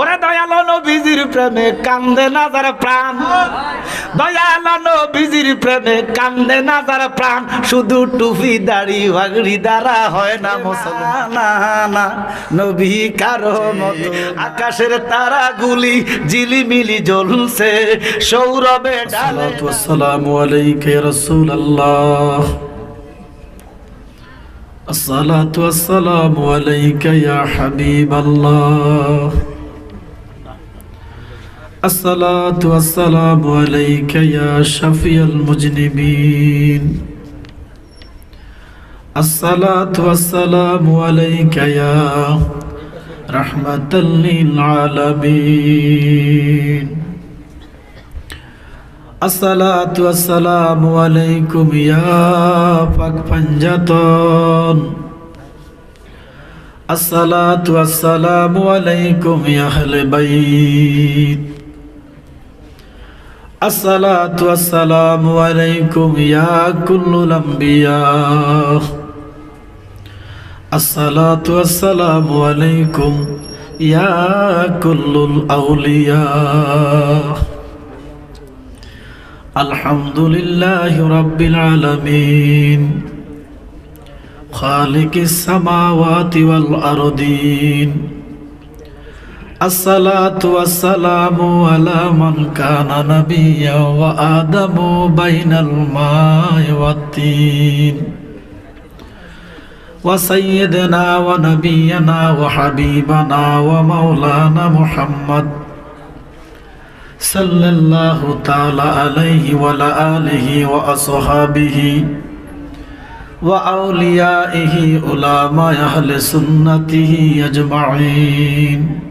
ওরে দয়ালো নবীজির প্রেমে কান্দে না যারা প্রাণ দয়ালো নবীজির প্রেমে কান্দে না যারা প্রাণ শুধু টুপি দাড়ি ভাগড়ি দ্বারা হয় না মুসলমান না না নবী কারো মতো আকাশের তারা গুলি জিলিমিলি জ্বলছে সৌরভে ডালে الصلاة والسلام عليك يا رسول الله الصلاة والسلام عليك يا حبيب الله الصلاة والسلام عليك يا شفيع المجنبين الصلاة والسلام عليك يا رحمة للعالمين الصلاة والسلام عليكم يا فك فنجتون الصلاة والسلام عليكم يا أهل بيت الصلاة والسلام عليكم يا كل الأنبياء الصلاة والسلام عليكم يا كل الأولياء الحمد لله رب العالمين خالق السماوات والأرضين الصلاة والسلام على من كان نبيا وآدم بين الماء والطين وسيدنا ونبينا وحبيبنا ومولانا محمد صلى الله تعالى عليه وعلى آله وأصحابه وأوليائه علماء أهل سنته أجمعين.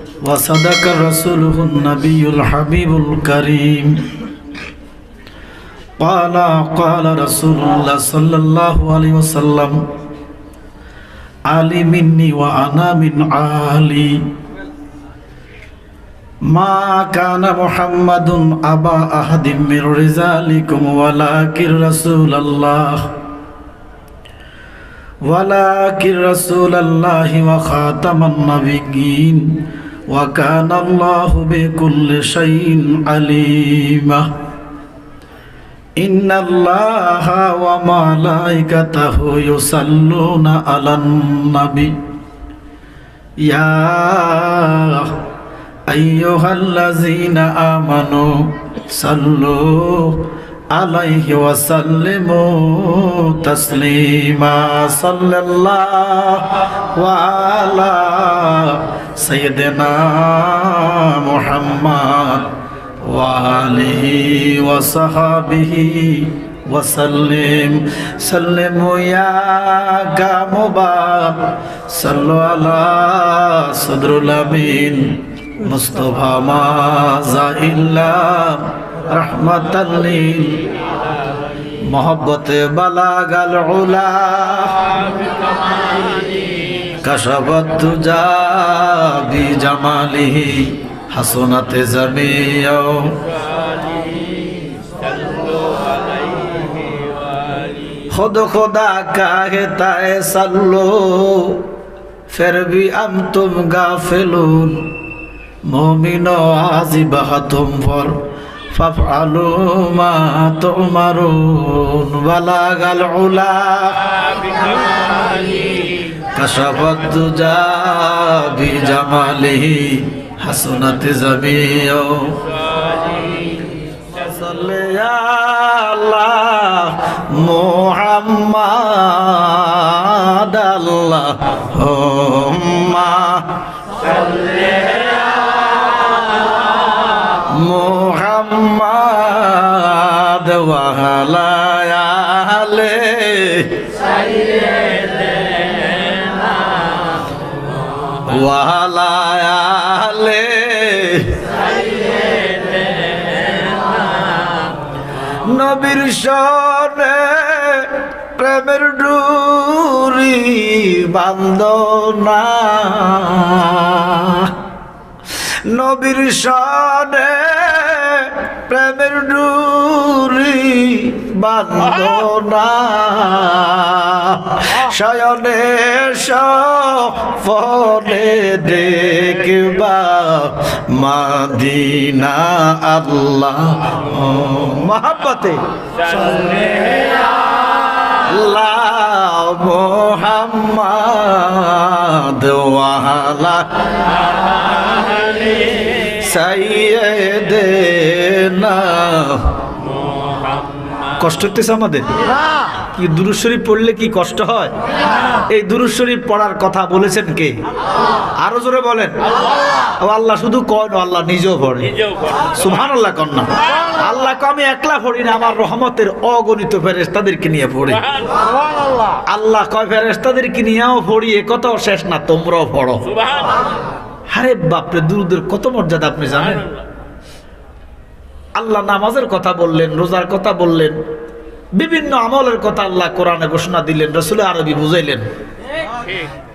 وصدق رسوله النبي الحبيب الكريم قال قال رسول الله صلى الله عليه وسلم علي مني وأنا من عالي ما كان محمد أبا أحد من رجالكم ولكن رسول الله ولكن رسول الله وخاتم النبيين وكان الله بكل شيء عليما إن الله وملائكته يصلون على النبي يا أيها الذين آمنوا صلوا عليه وسلموا تسليما صلى الله وعلى سيدنا محمد وآله وصحبه وسلم سلموا يا كمبار صلوا على صدر الأمين মুস্তফা মাজা ইল্লাম রহমতাল্লিল বালা গাল উলা কশবত বি জামালিহি হাসনাতে জমিও خود خدا کہتا ہے سلو پھر আম তুম গা ফেলুন মোমিন আজিবাহ তুমফর ফাফআলু মা তুমারুন, বালাগাল উলা। কাশাফাত দুজা বিজামালিহি, হাসনাত জামিও সাল্লি আলা মুহাম্মাদ আল্লাহুম্মা মোহাম্মদ ওয়ালায়ালে ওয়ালায়ালে নবীর সনে প্রেমের ডুরি বান্দনা। নবীর সনে প্রেমের ডুরি বান্দনা শয়নে সফলে দেখবা মাদিনা আল্লাহ। আল্লাহ মোহাম্মদ ওয়ালা সাইয়েদেনা কষ্ট হতেছে আমাদের? কি দুরুদ শরীফ পড়লে কি কষ্ট হয়? এই দুরুদ শরীফ পড়ার কথা বলেছেন কে? আরও জোরে বলেন। আল্লাহ শুধু কয় না, আল্লাহ নিজেও পড়ে। সুবহান আল্লাহ কন্যা আল্লাহ কো আমি একলা পড়ি না আমার রহমতের অগণিত ফেরেস্তাদেরকে নিয়ে পড়ি। আল্লাহ কয় ফেরেস্তাদেরকে নিয়েও পড়ি এ কথাও শেষ না তোমরাও পড়ো। আরে বাপরে দুরুদের কত মর্যাদা আপনি জানেন? আল্লাহ নামাজের কথা বললেন রোজার কথা বললেন বিভিন্ন আমলের কথা আল্লাহ কোরআনে ঘোষণা দিলেন রসুল আরবি বুঝাইলেন।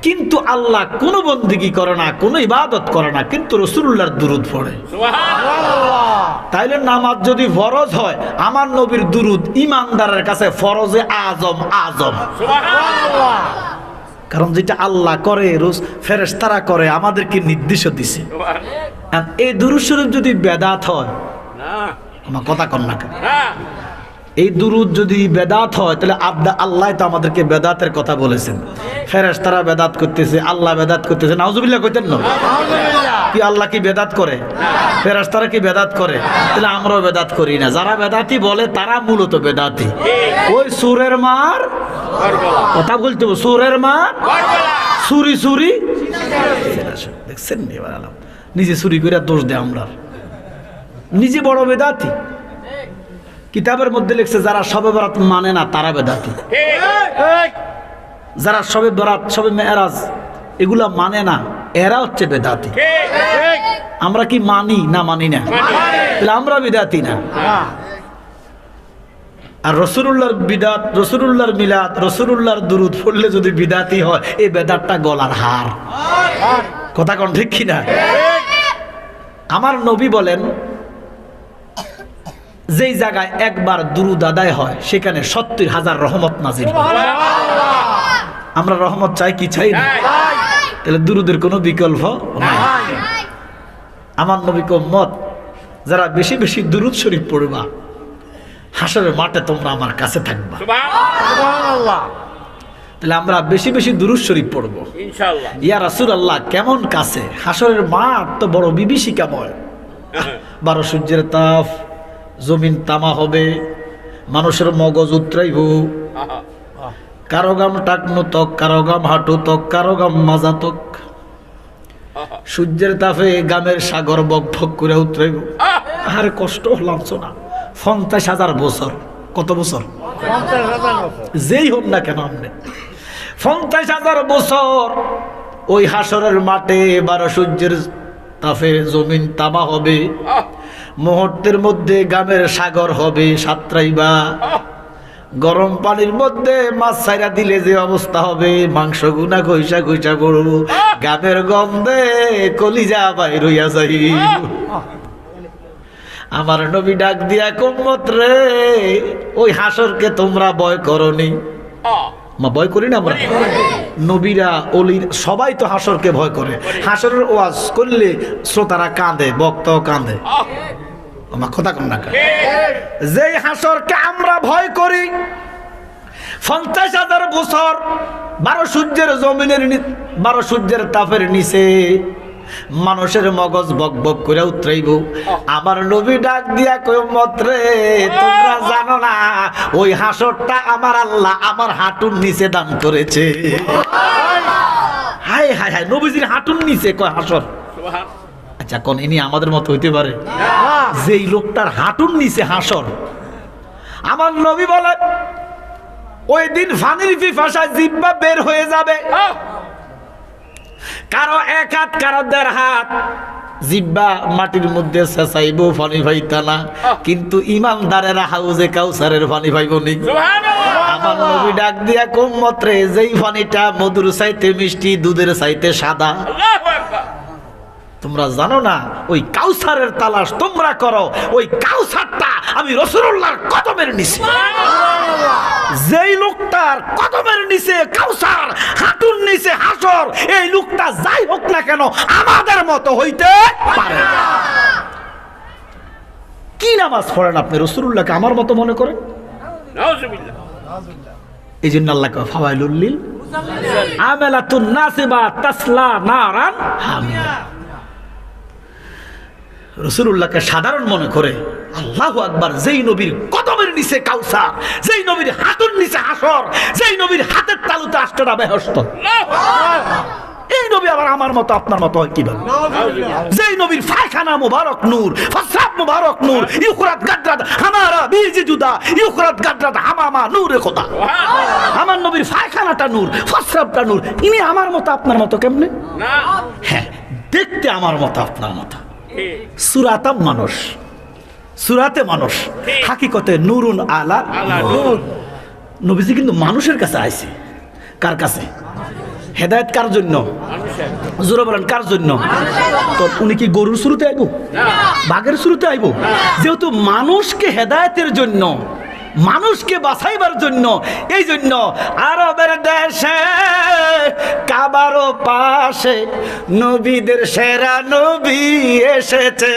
কিন্তু আল্লাহ কোনো বন্দিগি করে না কোনো ইবাদত করে না কিন্তু রসুল্লাহর দুরুদ পড়ে। তাইলে নামাজ যদি ফরজ হয় আমার নবীর দুরুদ ইমানদারের কাছে ফরজে আজম আজম। কারণ যেটা আল্লাহ করে রোজ ফেরেশতারা করে আমাদেরকে নির্দেশ দিছে। এই দুরুদ শরীফ যদি বেদাত হয় আমার কথা কন না এই দুরুদ যদি বেদাত হয় তাহলে আব্দা- আল্লাহ তো আমাদেরকে বেদাতের কথা বলেছেন। ফেরেস তারা বেদাত করতেছে আল্লাহ বেদাত করতেছে। নাউজুবিল্লাহ কইতেন না? কি আল্লাহ কি বেদাত করে? ফেরেস তারা কি বেদাত করে? তাহলে আমরাও বেদাত করি না। যারা বেদাতি বলে তারা মূলত বেদাতি। ওই সুরের মার কথা বলতে সুরের মার সুরি সুরি। দেখছেন এবার আলাম? নিজে চুরি করে দোষ দেয় আমরা নিজে বড় বেদাতি। কিতাবের মধ্যে লিখছে, যারা সবে বরাত মানে না, তারা বেদাতি। যারা সবে বরাত, সবে মেয়েরাজ, এগুলা মানে না, এরা হচ্ছে বেদাতি। আমরা কি মানি না মানি না? তাহলে আমরা বেদাতি না। আর রসুল্লাহর বিদাত রসুল্লাহর মিলাদ রসুল্লাহর দুরুদ পড়লে যদি বিদাতি হয়, এই বেদাতটা গলার হার। কথা কোন ঠিক কিনা? আমার নবী বলেন যেই জায়গায় একবার দুরুদ আদায় হয় সেখানে সত্তর হাজার রহমত নাজির আমরা রহমত চাই কি চাই না? তাহলে দুরুদের কোনো বিকল্প নাই। আমার নবী মত যারা বেশি বেশি দুরুদ শরীফ পড়বা হাসরের মাঠে তোমরা আমার কাছে থাকবা। তাহলে আমরা বেশি বেশি দুরুদ শরীফ পড়ব। ইয়া রাসুল আল্লাহ কেমন কাছে? হাসরের মাঠ তো বড় বিভীষিকাময়। বারো সূর্যের তাপ জমিন তামা হবে, মানুষের মগজ উত্রাইব। কারও গাম টাকনু তক কারও গাম হাঁটু তক কারও গাম মাজা তক সূর্যের তাপে গামের সাগর বক ভক করে উতরাইব। আরে কষ্ট হলাম না পঞ্চাশ হাজার বছর। কত বছর? যেই হোক না কেন আপনি। পঞ্চাশ হাজার বছর। ওই হাসরের মাঠে বারো সূর্যের তাপে জমিন তামা হবে। মুহূর্তের মধ্যে গামের সাগর হবে সাতরাইবা। গরম পানির মধ্যে মাছ ছাইরা দিলে যে অবস্থা হবে, মাংস গুনা, ঘইসা ঘইসা পড়ব গামের গন্ধে কলিজা বাইর হইয়া যাই আমার নবী ডাক দিয়া কুম্মত রে, ওই হাসরকে তোমরা ভয় করনি? মা, ভয় করি না আমরা? নবীরা, অলির, সবাই তো হাসরকে ভয় করে। হাসরের ওয়াজ করলে শ্রোতারা কাঁদে, বক্তাও কাঁদে। আমার কথা কম না যেই হাসরকে আমরা ভয় করি পঞ্চাশ হাজার বছর বারো সূর্যের জমিনের বারো সূর্যের তাপের নিচে মানুষের মগজ বক বক করে উতরাইব। আমার নবী ডাক দিয়া কই মত্রে তোমরা জানো না ওই হাসরটা আমার আল্লাহ আমার হাঁটুর নিচে দান করেছে। হাই হাই হাই নবীজির হাঁটুর নিচে কয় হাসর? আচ্ছা কোন ইনি আমাদের মতো হইতে পারে? যেই লোকটার হাঁটুর নিচে হাসর। আমার নবী বলে ওই দিন ফানির পিপাসায় জিব্বা বের হয়ে যাবে। কারও এক হাত কারও দেড় হাত। জিব্বা মাটির মধ্যে চেঁচাইব পানি পাইতা না। কিন্তু ইমানদারেরা হাউজে কাউসারের পানি পাইব নি। আমার নবী ডাক দিয়া কম মত্রে যেই ফানিটা মধুর চাইতে মিষ্টি দুধের চাইতে সাদা। তোমরা জানো না ওই কাউসারের তালাশ তোমরা করো ওই কাউসারটা আমি রসুল্লাহর কদমের নিচে। যেই লোকটার কদমের নিচে কাউসার হাঁটুর নিচে হাসর এই লোকটা যাই হোক না কেন আমাদের মতো হইতে পারে কি নামাজ পড়েন আপনি রসুল্লাহকে আমার মতো মনে করেন? এই জন্য আল্লাহ কয় ফাওয়াইলুল আমেলাতুন নাসিবা তাসলা নারান হামিয়া। রসুল্লাহকে সাধারণ মনে করে আল্লাহ আকবার যেই নবীর কদমের নিচে কাউসার যেই নবীর হাতের নিচে হাসর যেই নবীর হাতের তালুতে আষ্টটা বেহস্ত। এই নবী আবার আমার মতো আপনার মতো হয় কীভাবে? যেই নবীর ফায়খানা মুবারক নূর ফসরাত মুবারক নূর ইউকরাত গাদরাত হামারা বীজ জুদা ইউকরাত গাদরাত হামামা নূরে খোদা। আমার নবীর ফায়খানাটা নূর ফসরাতটা নূর ইনি আমার মতো আপনার মতো কেমনে? হ্যাঁ দেখতে আমার মতো আপনার মতো। সুরাতাম মানুষ। সুরাতে মানুষ। হাকিকতে নুরুন আলা। নবীজি কিন্তু মানুষের কাছে আইছে। কার কাছে? হেদায়ত কার জন্য? জোরে বলেন কার জন্য? তো উনি কি গরুর শুরুতে আইব? বাঘের শুরুতে আইব? যেহেতু মানুষকে হেদায়তের জন্য মানুষকে বাঁচাইবার জন্য, এই জন্য আরবের দেশে, কাবারও পাশে নবীদের সেরা নবী এসেছে।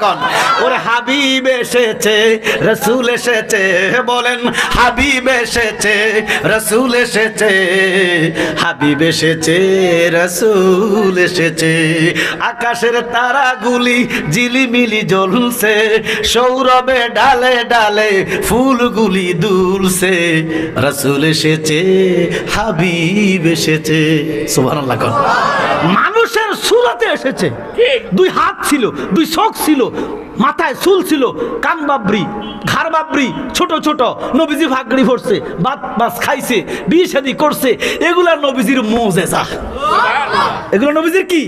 কোন। ওরে হাবিব এসেছে, রসুল এসেছে, বলেন হাবিব এসেছে, রসুল এসেছে, হাবিব এসেছে, রসুল এসেছে। আকাশের তারাগুলি জিলিমিলি জ্বলছে, সৌরভে ডালে ডালে ফুলগুলি দুলছে রসুল এসেছে হাবিব এসেছে। সুবাহ মানুষের সুরাতে এসেছে। দুই হাত ছিল দুই চোখ ছিল মাথায় চুল ছিল কান বাবরি ঘাড় বাবরি ছোট ছোট নবীজি ভাগড়ি পড়ছে বাত বাস খাইছে বিয়ে শাদি করছে এগুলা নবীজির মোজেজা। এগুলো নবীজির কি?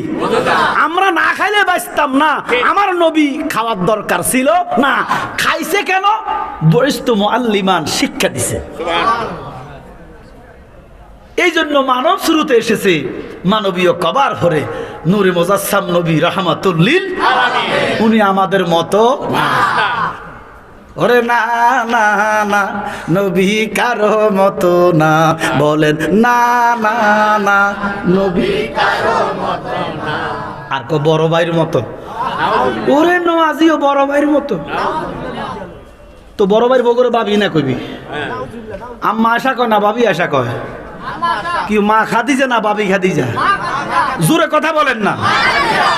আমরা না খাইলে বাঁচতাম না। আমার নবী খাওয়ার দরকার ছিল না। খাইছে কেন? বরিষ্ঠ আল্লিমান শিক্ষা দিছে। এই জন্য মানব শুরুতে এসেছে মানবীয় কবার ভরে নূরে মোজাসাম নবী রহমাতুল্লিল উনি আমাদের মতো। ওরে না না না নবী কারও মতো না। বলেন না না না নবী কারও মতো না। আর কো বড় ভাইয়ের মতো। ওরে নওয়াজিও বড় ভাইয়ের মতো। তো বড় ভাইয়ের বগরে বাবি না কইবি? আম্মা আশা কয় না বাবি আশা কয়? কি মা খাদিজা না বাবি খাদিজা। জোরে কথা বলেন না।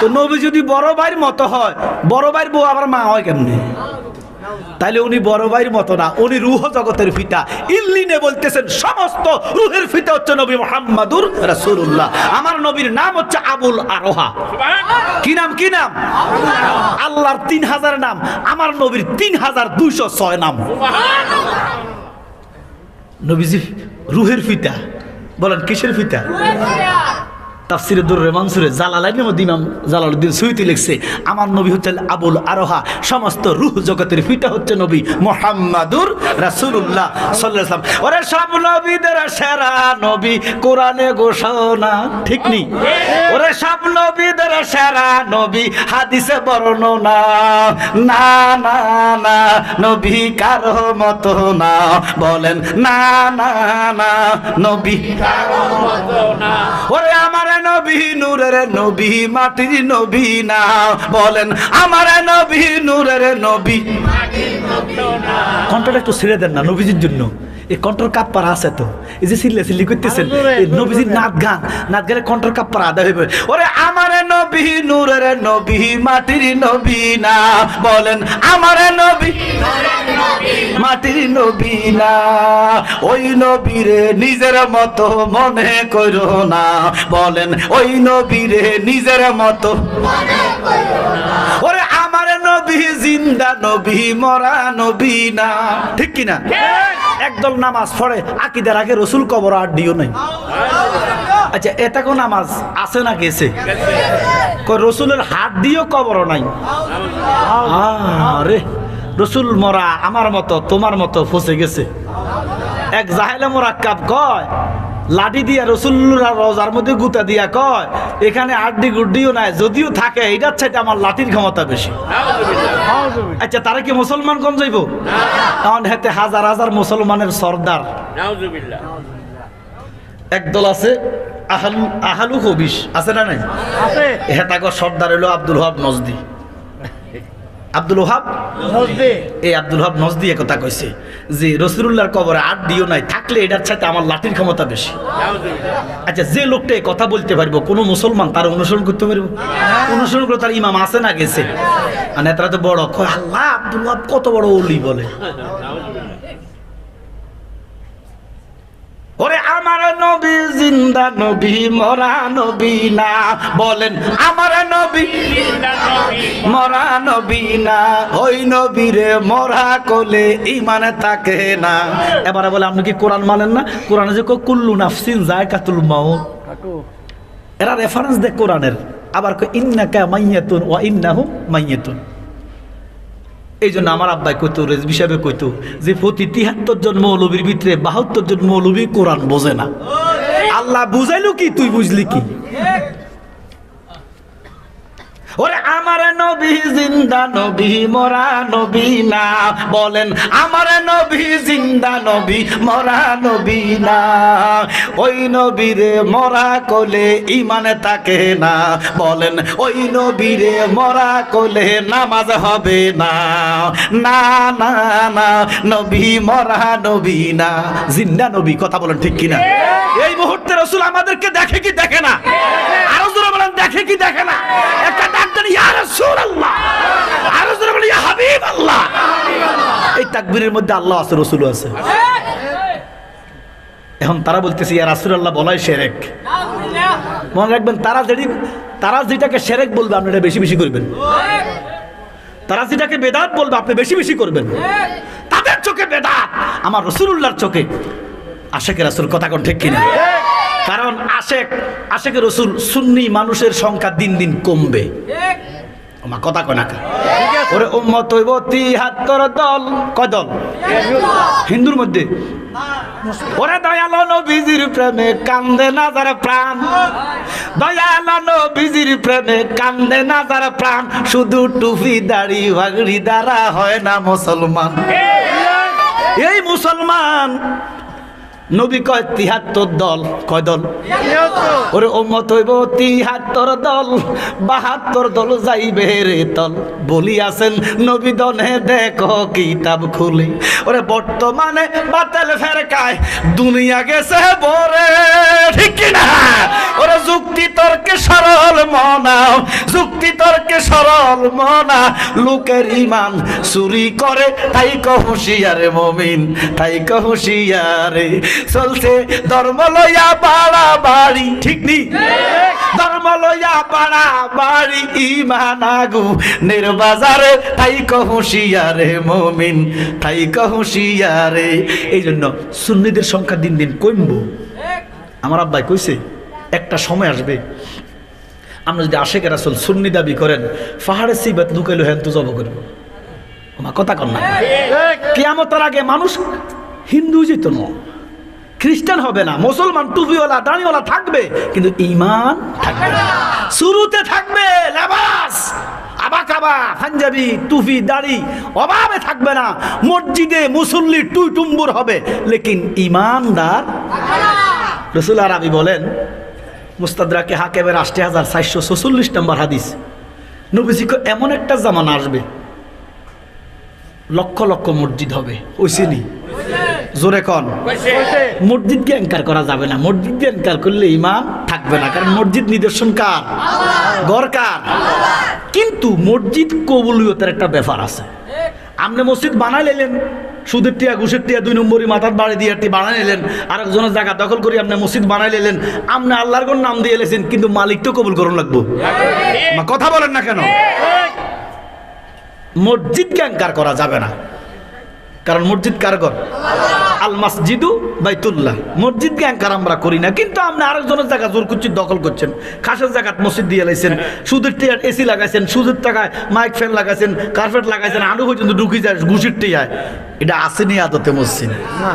তো নবী যদি বড় ভাইয়ের মতো হয় বড় ভাইয়ের বউ আবার মা হয় কেমনে? তাইলে উনি বড় ভাইয়ের মতো না উনি রুহ জগতের ফিতা ইল্লিনে বলতেছেন সমস্ত রুহের ফিতা হচ্ছে নবী মোহাম্মদুর রাসূলুল্লাহ। আমার নবীর নাম হচ্ছে আবুল আরোহা। কি নাম কি নাম? আল্লাহর তিন হাজার নাম আমার নবীর তিন হাজার দুইশো ছয় নাম। নবীজি রুহের ফিতা বলেন কিসের ফিতা তাফসিরে দুর মানসুরে জালালাইনের মধ্যে ইমাম জালালউদ্দিন সুইতি লিখছে, আমার নবী হচ্ছে আবুল আরোহা, সমস্ত রুহ জগতের ফিতা হচ্ছে নবী মোহাম্মদুর আলাইহি ওয়াসাল্লাম। ওরে সব নবীদের সেরা নবী, কোরআনে ঘোষণা ঠিক নি ওরে সব নবীদের সেরা নবী, হাদিসে বর্ণনা না না না, নবী কারও মতো না। বলেন, না না না, নবী ওরে আমার নবী, নূরের নবী, মাটির নবী না। বলেন, আমার নবী, নূরের নবী। কণ্ঠটা একটু ছেড়ে দেন না, নবীজির জন্য। এই কণ্ঠর কাপ্পার আছে তো। এই যে সিল্লে সিল্লি করতেছেন নবীজির নাচ গান নাচ গানে কণ্ঠর কাপ্পার আদায় হইবে। ওরে আমার নবী নূরের নবী মাটির নবী না বলেন আমার নবী মাটির নবী না ওই নবীরে নিজের মতো মনে করো না বলেন ওই নবীরে নিজের মতো ওরে আমার নবী জিন্দা নবী মরা নবী না ঠিক কি না একদল নামাজ পড়ে, আকিদার আগে রসুল কবর আর দিও নাই। আচ্ছা এটা কোন নামাজ আছে না গেছে? রসুলের হাত দিয়েও কবর নাই। আরে রসুল মরা আমার মতো, তোমার মতো ফসে গেছে। এক জাহেলে মোরাক্কাব কয় লাঠি দিয়া রসুল্লাহ রোজার মধ্যে গুতা দিয়া কয় এখানে আড্ডি গুড্ডিও নাই যদিও থাকে এটার চাইতে আমার লাঠির ক্ষমতা বেশি। আচ্ছা তারা কি মুসলমান কম যাইব? কারণ হেতে হাজার হাজার মুসলমানের সর্দার। একদল আছে আহালু আহালু হবিস আছে না নাই? হেতাগর সর্দার হলো আব্দুল ওহাব নজদি। আব্দুল ওহাব? এই আব্দুল ওহাব নজদি কথা কইছে যে রসুল্লাহর কবরে আর দিও নাই থাকলে এটার সাথে আমার লাঠির ক্ষমতা বেশি। আচ্ছা যে লোকটা এই কথা বলতে পারব কোনো মুসলমান তার অনুসরণ করতে পারব? অনুসরণ করে তার ইমাম আছে না গেছে? আর নেতারা তো বড় আল্লাহ আব্দুল ওহাব কত বড় ওলি বলে ওরে আমার নবী জিন্দা নবী, মরা নবী না। বলেন, আমার নবী মরা নবী না। ওই নবীরে মরা কোলে ইমানে থাকে না। এবারে বলে, আপনি কি কোরআন মানেন না? কোরআনে যে কুল্লু নাফসিন যায় কাতুল মাউত। এরা রেফারেন্স দেয় কোরআনের। আবার ইন্নাকা মাইয়াতুন ওয়া ইন্নাহুম মাইয়াতুন। এই জন্য আমার আব্বাই কইতো রেজবি হিসাবে কইতো যে প্রতি তিহাত্তর জন মৌলবীর ভিতরে বাহাত্তর জন মৌলবী কোরআন বোঝে না। আল্লাহ বুঝাইলো কি তুই বুঝলি কি? ওরে আমার নবী জিন্দা নবী, মরা নবী না। বলেন, আমার নবী জিন্দা নবী, মরা নবী না। ওই নবীরে মরা কোলে ইমানে থাকে না। বলেন, ওই নবীরে মরা কোলে নামাজ হবে না। না না না, নবী মরা নবী না। জিন্দা নবী, কথা বলেন ঠিক কিনা? এই মুহূর্তে রসুল আমাদেরকে দেখে কি দেখে না? আরও জোরে বলেন, দেখে কি দেখে না? একটা ডাক দেন ইয়া রাসূলুল্লাহ আরও জোরে বলেন ইয়া হাবিবাল্লাহ এই তাকবীরের মধ্যে আল্লাহ আছে রসুল আছে। এখন তারা বলতেছে, ইয়া রাসূলুল্লাহ, বলাই শিরক মনে রাখবেন, তারা যেটি তারা যেটাকে সেরেক বলবে, আপনি এটা বেশি বেশি করবেন। তারা যেটাকে বেদাত বলবে, আপনি বেশি বেশি করবেন। তাদের চোখে বেদাত, আমার রসুল্লাহর চোখে। আশেকের রাসুল, কথা কোন ঠিক কিনা? কারণ আশেক আশেকের রসুল সুন্নি মানুষের সংখ্যা দিন দিন কমবে। কথা কয় না ওরে উম্মত হইব তিহাত্তর দল। কয় দল? হিন্দুর মধ্যে। ওরে দয়ালো নবীজির প্রেমে কান্দে না যারা প্রাণ। দয়ালো নবীজির প্রেমে কান্দে না যারা প্রাণ। শুধু টুপি, দাড়ি, ভাগড়ি দ্বারা হয় না মুসলমান। এই মুসলমান নবী কয়, তিহাত্তর দল। কয় দল? ওরে ওমত হইব, তিহাত্তর দল, বাহাত্তর দল যাইবে রে তল বলি আছেন নবী দনে দেখো কিতাব খুলি। ওরে, বর্তমানে বাতেল ফেরকায়, দুনিয়া গেছে বরে ঠিক না? ওরে, যুক্তি তর্কে সরল মনা যুক্তি তর্কে সরল মনা। লোকের ইমান চুরি করে, তাই কহুশিয়ারে মমিন, তাই কহুশিয়ারে চলছে। ধর্ম লইয়া বাড়া। বাড়ি ঠিক নি? ধর্ম লইয়া বাড়া বাড়ি ইমান আগু নির্বাজারে তাই কহুশিয়ারে মমিন তাই কহুশিয়ারে এই জন্য সুন্নিদের সংখ্যা দিন দিন কমবো। আমার আব্বাই কইছে একটা সময় আসবে আমরা যদি আশেখ রাসুল সুন্নি দাবি করেন পাহাড়ে সিবাত লুকাইলো হ্যান তো জব করব। আমার কথা কর না। কেয়ামতের আগে মানুষ হিন্দু যেত না খ্রিস্টান হবে না, মুসলমান টুপিওয়ালা, দাঁড়িওয়ালা থাকবে, কিন্তু ইমান থাকবে শুরুতে থাকবে লেবাস পাঞ্জাবি, টুপি অভাবে থাকবে না, মসজিদে মুসল্লি টুম্বুর হবে, লেকিন রসুল আরবি বলেন হাজার নম্বর এমন একটা জামানা আসবে, লক্ষ লক্ষ মসজিদ হবে ওইসিনি জোরে কন। মসজিদকে অ্যাঙ্কার করা যাবে না। মসজিদকে অ্যাঙ্কার করলে ইমাম থাকবে না। কারণ মসজিদ নিদর্শন কার? গড় কার? কিন্তু মসজিদ কবুলিয়তের একটা ব্যাপার আছে। আপনি মসজিদ বানাই নিলেন সুদের টিয়া ঘুষের টিয়া দুই নম্বরই মাথার বাড়ি দিয়ে একটি বানাই নিলেন আরেকজনের জায়গা দখল করে আপনি মসজিদ বানাই নিলেন আপনি আল্লাহর কোন নাম দিয়ে এলেছেন কিন্তু মালিক তো কবুল করুন লাগবো। কথা বলেন না কেন? মসজিদকে অ্যাঙ্কার করা যাবে না। কারণ মসজিদ কারগর আল মসজিদু বাইতুল্লাহ। মসজিদ গ্যাংকার আমরা করি না, কিন্তু আপনি আরেকজনের জায়গা জোর করছি, দখল করছেন। খাসের জায়গাত মসজিদ দিয়ে লাইছেন, সুদের টিয়ার এসি লাগাইছেন, সুদের টাকায় মাইক ফ্যান লাগাইছেন, কার্পেট লাগাইছেন, আলু পর্যন্ত ঢুকি যায়, ঘুষির টিয়ায়। এটা আসেনি আদতে মসজিদ। না।